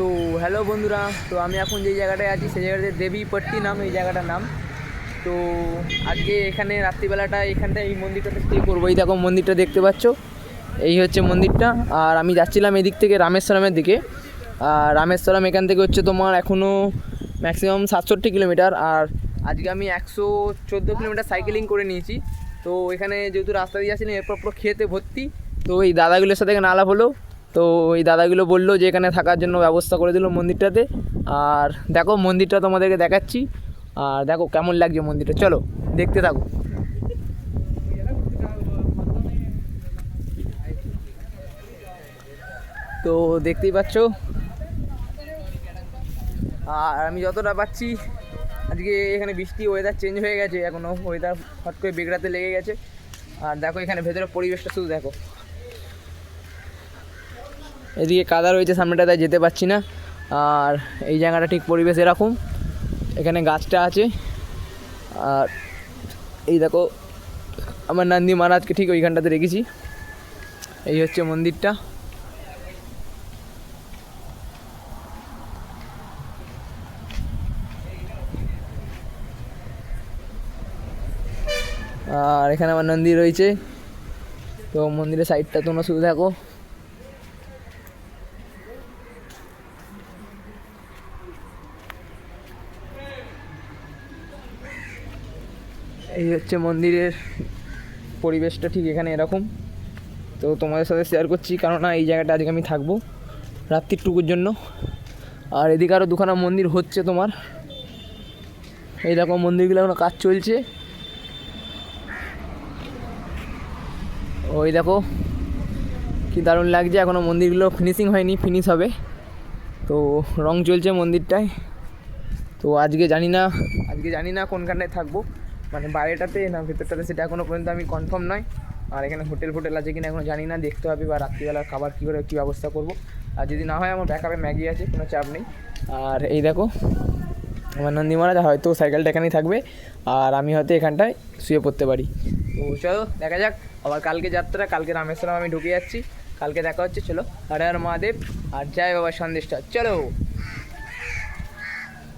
So hello বন্ধুরা, তো আমি এখন যে জায়গাটায় আছি, সেই জায়গাটাতে দেবীপট্টি নাম, এই জায়গাটার নাম। তো আজকে এখানে রাত্রিবেলাটা এখানটা এই মন্দিরটাতে স্টে করব। এই দেখো মন্দিরটা দেখতে পাচ্ছ? এই হচ্ছে মন্দিরটা। আর আমি যাচ্ছিলাম এদিক থেকে রামেশ্বরমের দিকে। আর রামেশ্বরম এখান থেকে হচ্ছে তোমার এখনও ম্যাক্সিমাম সাতষট্টি কিলোমিটার। আর আজকে আমি একশো চোদ্দ কিলোমিটার সাইকেলিং করে নিয়েছি। তো এখানে যেহেতু রাস্তা দিয়ে যাচ্ছিলাম, এরপর পুরো খেতে ভর্তি। তো এই দাদাগুলোর সাথে এখানে আলাপ হলো। তো ওই দাদাগুলো বলল যে এখানে থাকার জন্য ব্যবস্থা করে দিল মন্দিরটাতে। আর দেখো মন্দিরটা তোমাদেরকে দেখাচ্ছি। আর দেখো কেমন লাগছে মন্দিরটা। চলো, দেখতে থাকো। তো দেখতেই পাচ্ছ। আর আমি যতটা পাচ্ছি, আজকে এখানে বৃষ্টি ওয়েদার চেঞ্জ হয়ে গেছে। এখনও ওয়েদার হট করে বেগড়াতে লেগে গেছে। আর দেখো এখানে ভেতরে পরিবেশটা শুধু দেখো। এদিকে কাদা রয়েছে, সামনেটা তাই যেতে পারছি না। আর এই জায়গাটা ঠিক পরিবেশ এরকম। এখানে গাছটা আছে। আর এই দেখো, আমার নান্দি মহারাজকে ঠিক ওইখানটাতে রেখেছি। এই হচ্ছে মন্দিরটা। আর এখানে আমার নন্দী রয়েছে। তো মন্দিরের সাইডটা তোমরা শুধু দেখো। এই হচ্ছে মন্দিরের পরিবেশটা ঠিক এখানে এরকম। তো তোমাদের সাথে শেয়ার করছি, কেননা এই জায়গাটা আজকে আমি থাকব রাত্রির টুকুর জন্য। আর এদিকে আরও দুখানা মন্দির হচ্ছে তোমার। এই রকম মন্দিরগুলো এখনও কাজ চলছে। ওই দেখো কি দারুণ লাগছে এখনও মন্দিরগুলো ফিনিশিং হয়নি ফিনিশ হবে। তো রং চলছে মন্দিরটায়। তো আজকে জানি না, আজকে জানি না কোনখানটায় থাকব। মানে বাইরেটাতে না, ভেতরটাতে সেটা এখনও পর্যন্ত আমি কনফার্ম নয়। আর এখানে হোটেল ফোটেল আছে কিনা এখনও জানি না, দেখতে হবে বা রাত্রিবেলার খাবার কী করে, কী ব্যবস্থা করব। আর যদি না হয়, আমার ব্যাকআপে ম্যাগি আছে, কোনো চাপ নেই। আর এই দেখো, আমার নন্দী মহারাজ, হয়তো সাইকেলটা এখানেই থাকবে, আর আমি হয়তো এখানটায় শুয়ে পড়তে পারি। তো চলো, দেখা যাক। আবার কালকে যাত্রা, কালকে রামেশ্বরম আমি ঢুকে যাচ্ছি। কালকে দেখা হচ্ছে, চলো। হরে হর মহাদেব, আর জয় বাবা সন্দেশটা। চলো।